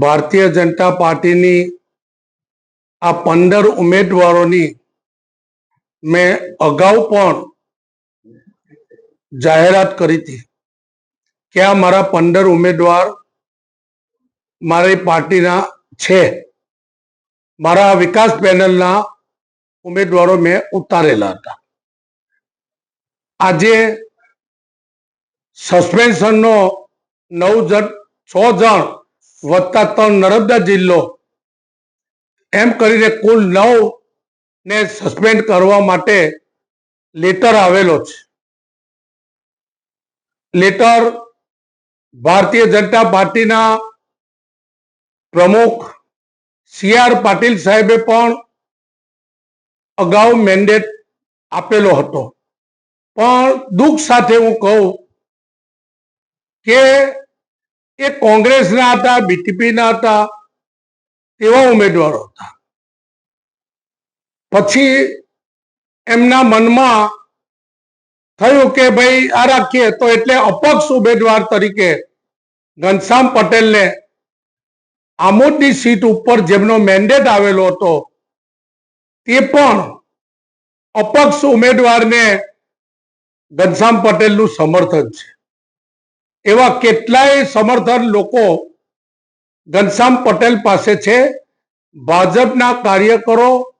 ભારતીય જનતા પાર્ટીની આ પંદર ઉમેદવારોની મેં અગાઉ પણ જાહેરાત કરી હતી કે આ મારા પંદર ઉમેદવાર મારી પાર્ટીના છે. મારા વિકાસ પેનલના ઉમેદવારો મેં ઉતારેલા હતા. આજે સસ્પેન્શનનો નવ જણ, છ જણ વત્તા ત્રણ નર્મદા જિલ્લો. એમ કરીને કુલ નવ ને સસ્પેન્ડ કરવા માટે લેટર આવેલો છે. લેટર ભારતીય જનતા પાર્ટીના પ્રમુખ સી આર પાટીલ સાહેબે પણ અગાઉ મેન્ડેટ આપેલો હતો. પણ દુઃખ સાથે હું કહું કે એ કોંગ્રેસના હતા, બીટીપીના હતા, તેવા ઉમેદવારો હતા. પછી એમના મનમાં થયું કે ભાઈ આ રાખીએ, તો એટલે અપક્ષ ઉમેદવાર તરીકે ઘનશ્યામ પટેલને આમોદની સીટ ઉપર જેમનો મેન્ડેટ આવેલો હતો, તે પણ અપક્ષ ઉમેદવારને ઘનશ્યામ પટેલનું સમર્થન છે. એવા કેટલાય સમર્થન લોકો ઘનશ્યામ પટેલ પાસે છે. ભાજપના કાર્યકરો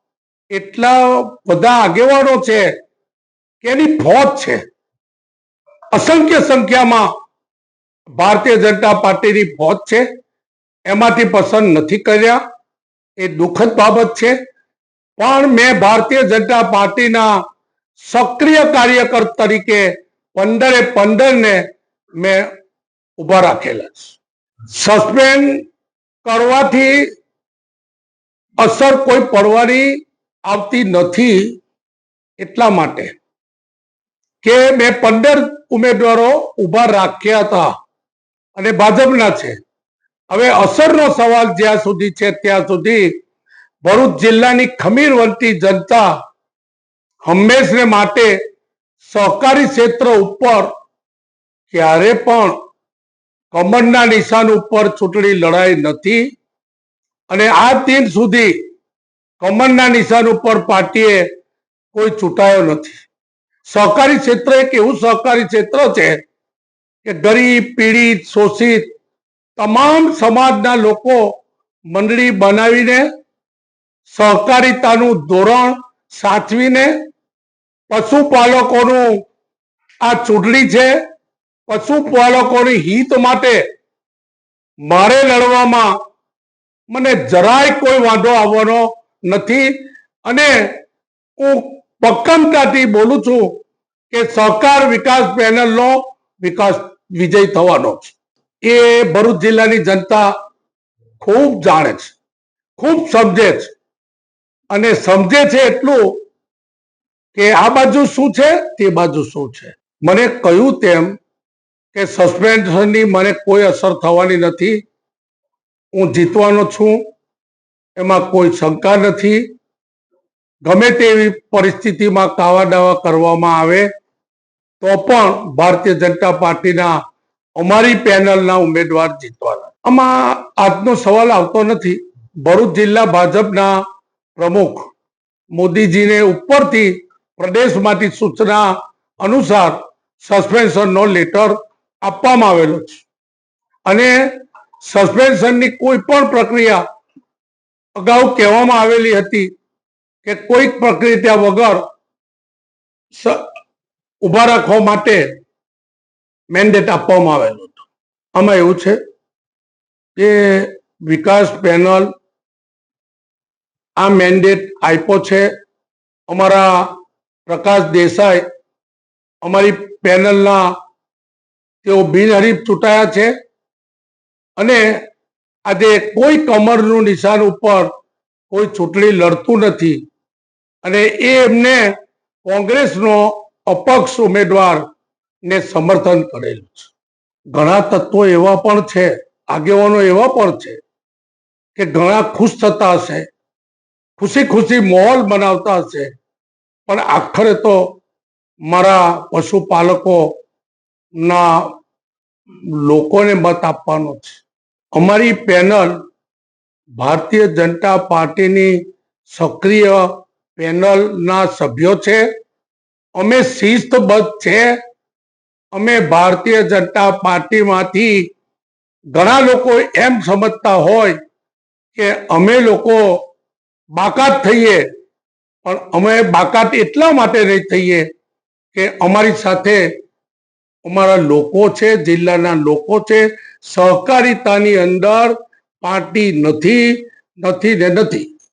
એટલા બધા આગેવાનો છે કે એની ફોજ છે. અસંખ્ય સંખ્યામાં ભારતીય જનતા પાર્ટીની ફોજ છે. એમાંથી પસંદ નથી કર્યા. એ દુઃખદ બાબત છે. પણ મેં ભારતીય જનતા પાર્ટીના સક્રિય કાર્યકર તરીકે પંદરે પંદર ને મેં ઊભા રાખેલા છે. સસ્પેન્ડ કરવાથી અસર કોઈ પડવાની આવતી નથી એટલા માટે કે મેં પંદર ઉમેદવારો ઊભા રાખ્યા હતા અને ભાજપના છે. હવે અસરનો સવાલ જ્યાં સુધી છે ત્યાં સુધી ભરૂચ જિલ્લાની ખમીરવંતી જનતા હંમેશને માટે સહકારી ક્ષેત્ર ઉપર ક્યારે પણ કમરના નિશાન ઉપર ચૂંટણી લડાઈ નથી અને આ દિન સુધી કમરના નિશાન ઉપર પાર્ટીએ કોઈ ચૂંટાયો નથી. સહકારી ક્ષેત્ર એક એવું સહકારી ક્ષેત્ર છે કે ગરીબ, પીડિત, શોષિત તમામ સમાજના લોકો મંડળી બનાવીને સહકારિતાનું ધોરણ સાચવીને પશુપાલકોનું આ ચૂંટણી છે પશુપાલકોની હિત માટે મારે લડવામાં મને જરાય કોઈ વાંધો આવવાનો નથી. અને હું પક્કમતાથી બોલું છું કે સહકાર વિકાસ પેનલનો વિકાસ વિજય થવાનો છે. એ ભરૂચ જિલ્લાની જનતા ખૂબ જાણે છે, ખૂબ સમજે છે. અને સમજે છે એટલું કે આ બાજુ શું છે, તે બાજુ શું છે. મને કહ્યું તેમ કે સસ્પેન્શનની મને કોઈ અસર થવાની નથી. હું જીતવાનો છું. એમાં કોઈ શંકા નથી. ગમે તેવી પરિસ્થિતિમાં કાવા દાવા કરવામાં આવે, તો પણ ભારતીય જનતા પાર્ટીના અમારી પેનલના ઉમેદવાર જીતવાના. આમાં આજનો સવાલ આવતો નથી. ભરૂચ જિલ્લા ભાજપના પ્રમુખ મોદીજીને ઉપરથી પ્રદેશમાંથી સૂચના અનુસાર સસ્પેન્શનનો લેટર આપવામાં આવેલો છે. અને સસ્પેન્શનની કોઈ પણ પ્રક્રિયા અગાઉ કહેવામાં આવેલી હતી કે કોઈ પ્રક્રિયા વગર ઊભા રાખવા માટે મેન્ડેટ આપવામાં આવેલો હતો. આમાં એવું છે કે વિકાસ પેનલ આ મેન્ડેટ આપ્યો છે. અમારા પ્રકાશ દેસાઈ અમારી પેનલના તેઓ બિનહરીફ ચૂંટાયા છે અને આજે કોઈ કમરનું નિશાન ઉપર કોઈ ચૂંટણી લડતું નથી. અને એ એમને કોંગ્રેસનો અપક્ષ ઉમેદવાર ને સમર્થન કરેલું છે. ઘણા તત્વો એવા પણ છે, આગેવાનો એવા પણ છે કે ઘણા ખુશ થતા હશે ખુશી ખુશી માહોલ બનાવતા હશે. પણ આખરે તો મારા પશુપાલકો ના લોકોને મત આપવાનો છે. અમારી પેનલ ભારતીય જનતા પાર્ટીની સક્રિય પેનલના સભ્યો છે. અમે શિસ્તબદ્ધ છે. અમે ભારતીય જનતા પાર્ટીમાંથી ઘણા લોકો એમ સમજતા હોય કે અમે લોકો બાકાત થઈએ, પણ અમે બાકાત એટલા માટે નહીં થઈએ કે અમારી સાથે અમારા લોકો છે જિલ્લાના લોકો છે સહકારિતાની અંદર પાર્ટી નથી નથી ને નથી.